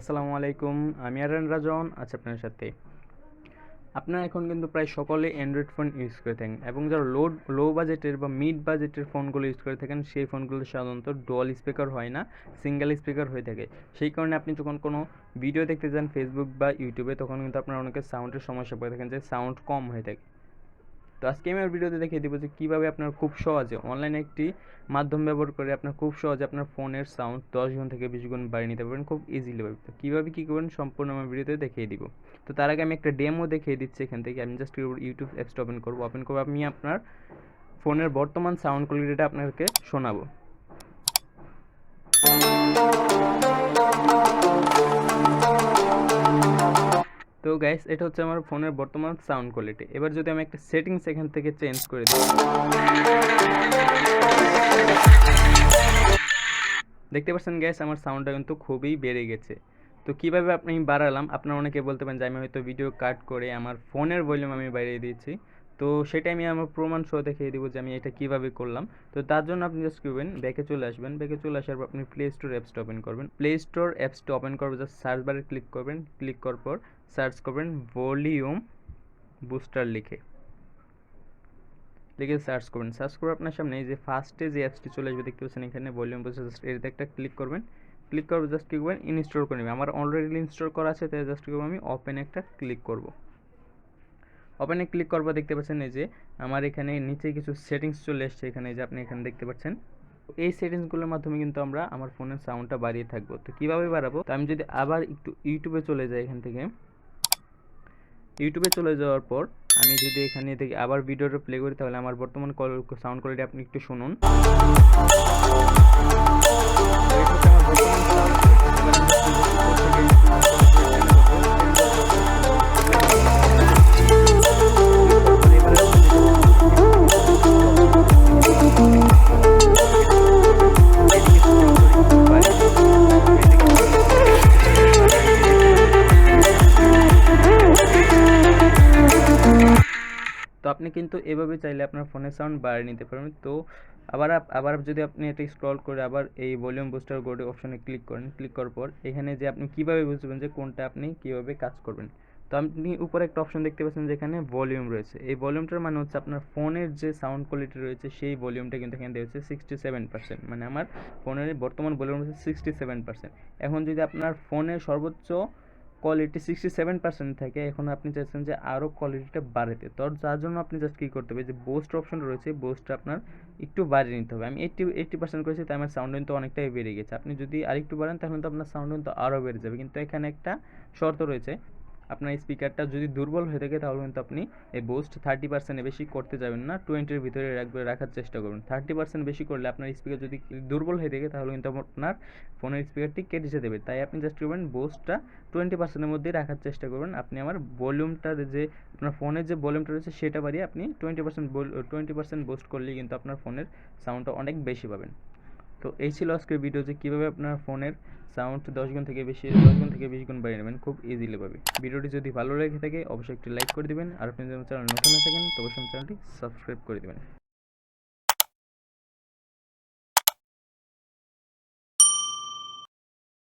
আসসালামু আলাইকুম, আমি আরান রাজন, আছি আপনার সাথে। আপনারা এখন কিন্তু প্রায় সকলে অ্যান্ড্রয়েড ফোন ইউজ করে থাকেন এবং যারা লো লো বাজেটের বা মিড বাজেটের ফোনগুলো ইউজ করে থাকেন, সেই ফোনগুলো সাধারণত ডুয়াল স্পিকার হয় না সিঙ্গেল স্পিকার হয়ে থাকে। সেই কারণে আপনি যখন কোনো ভিডিও দেখতে যান ফেসবুক বা ইউটিউবে তখন কিন্তু আপনার অনেকে সাউন্ডের সমস্যা পড়ে থাকেন যে সাউন্ড কম হয়ে থাকে। তো আজকে আমি আমার ভিডিওতে দেখিয়ে দেবো যে কীভাবে আপনার খুব সহজে অনলাইনে একটি মাধ্যম ব্যবহার করে আপনার খুব সহজে আপনার ফোনের সাউন্ড দশ গুণ থেকে বিশ গুণ বাড়িয়ে নিতে পারবেন, খুব ইজিলি ভাবে তো কীভাবে কী করবেন সম্পূর্ণ আমার ভিডিওতে দেখিয়ে দিব। তো তার আগে আমি একটা ডেমো দেখিয়ে দিচ্ছি এখান থেকে, আমি জাস্ট ইউটিউব অ্যাপসটা ওপেন করব। ওপেন করব আমি আপনার ফোনের বর্তমান সাউন্ড কোয়ালিটিটা আপনাকে শোনাবো। তো গাইস এটা হচ্ছে আমার ফোনের বর্তমান সাউন্ড কোয়ালিটি এবার যদি আমি একটা সেটিংস এখান থেকে চেঞ্জ করে দিই। দেখতে পাচ্ছেন গ্যাস আমার সাউন্ডটা কিন্তু খুবই বেড়ে গেছে। তো কীভাবে আপনি বাড়ালাম? আপনারা অনেকে বলতে পারেন যে আমি হয়তো ভিডিও কাট করে আমার ফোনের ভলিউম আমি বাড়িয়ে দিয়েছি। তো সেটা আমি আমার প্রমাণ সহ দেখিয়ে দিব যে আমি এটা কীভাবে করলাম। তো তার জন্য আপনি জাস্ট করবেন ব্যাকে চলে আসবেন। ব্যাকে চলে আসার পর আপনি প্লে স্টোর অ্যাপসটা ওপেন করবেন। প্লে স্টোর অ্যাপসটা ওপেন করবেন জাস্ট সার্চ বারে ক্লিক করবেন। ক্লিক করার পর সার্চ করবেন ভলিউম বুস্টার লিখে। লিখে সার্চ করবেন। সার্চ করে আপনার সামনে এই যে ফার্স্টে যে অ্যাপসটি চলে আসবে, দেখতে পাচ্ছেন এখানে ভলিউম বুস্টার জাস্ট এটাতে একটা ক্লিক করবেন। ক্লিক করবে জাস্ট কী করবেন ইনস্টল করে নেবেন। আমার অলরেডি ইনস্টল করা আছে, তাই জাস্ট করব আমি ওপেন একটা ক্লিক করব। ওপেনে ক্লিক করব, দেখতে পাচ্ছেন এই যে আমার এখানে নিচে কিছু সেটিংস চলে এসছে, এখানে যে আপনি এখানে দেখতে পাচ্ছেন। এই সেটিংসগুলোর মাধ্যমে কিন্তু আমরা আমার ফোনের সাউন্ডটা বাড়িয়ে থাকব। তো কীভাবে বাড়াবো? তো আমি যদি আবার একটু ইউটিউবে চলে যাই এখান থেকে। ইউটিউবে চলে যাওয়ার পর আমি যদি এখানে থেকে আবার ভিডিওটা প্লে করি, তাহলে আমার বর্তমান কল সাউন্ড কোয়ালিটি আপনি একটু শুনুন। আপনি কিন্তু এভাবে চাইলে আপনার ফোনের সাউন্ড বাড়িয়ে নিতে পারবেন। তো আবার আবার যদি আপনি এটা স্ক্রল করে আবার এই ভলিউম বুস্টার গোডে অপশনে ক্লিক করেন ক্লিক করার পর এখানে যে আপনি কীভাবে বুঝবেন যে কোনটা আপনি কীভাবে কাজ করবেন। তো আপনি উপরে একটা অপশন দেখতে পাচ্ছেন যেখানে ভলিউম রয়েছে। এই ভলিউমটার মানে হচ্ছে আপনার ফোনের যে সাউন্ড কোয়ালিটি রয়েছে সেই ভলিউমটা কিন্তু এখানে হচ্ছে সিক্সটি সেভেন পার্সেন্ট মানে আমার ফোনের বর্তমান ভলিউম হচ্ছে সিক্সটি সেভেন পার্সেন্ট এখন যদি আপনার ফোনের সর্বোচ্চ কোয়ালিটি সিক্সটি সেভেন পার্সেন্ট থাকে এখন আপনি চাইছেন যে আরও কোয়ালিটিটা বাড়াতে। তো যার জন্য আপনি জাস্ট কী করতে হবে? যে বোস্ট অপশন রয়েছে বোস্টটা আপনার একটু বাড়িয়ে নিতে হবে। আমি এইটটি এইটটি পার্সেন্ট করেছি, তাই আমার সাউন্ড কিন্তু অনেকটাই বেড়ে গেছে। আপনি যদি আরেকটু বাড়ান, তাহলে তো আপনার সাউন্ড কিন্তু আরও বেড়ে যাবে। কিন্তু এখানে একটা শর্ত রয়েছে আপনার স্পিকারটা যদি দুর্বল হয়ে থাকে, তাহলে কিন্তু আপনি এই বোস্ট থার্টি পার্সেন্টে বেশি করতে যাবেন না। টোয়েন্টির ভিতরে রাখবে রাখার চেষ্টা করবেন থার্টি পার্সেন্ট বেশি করলে আপনার স্পিকার যদি দুর্বল হয়ে থাকে, তাহলে কিন্তু আপনার ফোনের স্পিকারটি কেটে যেতে দেবে তাই আপনি জাস্ট করবেন বোস্টটা টোয়েন্টি পার্সেন্টের মধ্যেই রাখার চেষ্টা করবেন। আপনি আমার ভলিউমটার যে, আপনার ফোনের যে ভলিউমটা রয়েছে, সেটা বাড়িয়ে আপনি twenty percent twenty percent boost করলেই কিন্তু আপনার ফোনের সাউন্ডটা অনেক বেশি পাবেন। তো এই ছিল আজকের ভিডিও যে কীভাবে আপনার ফোনের সাউন্ড দশ গুণ থেকে বেশি, দশ গুণ থেকে বিশ গুণ বাড়িয়ে নেবেন খুব ইজিলি পাবে ভিডিওটি যদি ভালো লেগে থাকে, অবশ্যই একটি লাইক করে দেবেন। আর আপনি যদি চ্যানেল নতুন হয়ে থাকেন, তো অবশ্যই চ্যানেলটি সাবস্ক্রাইব করে দেবেন।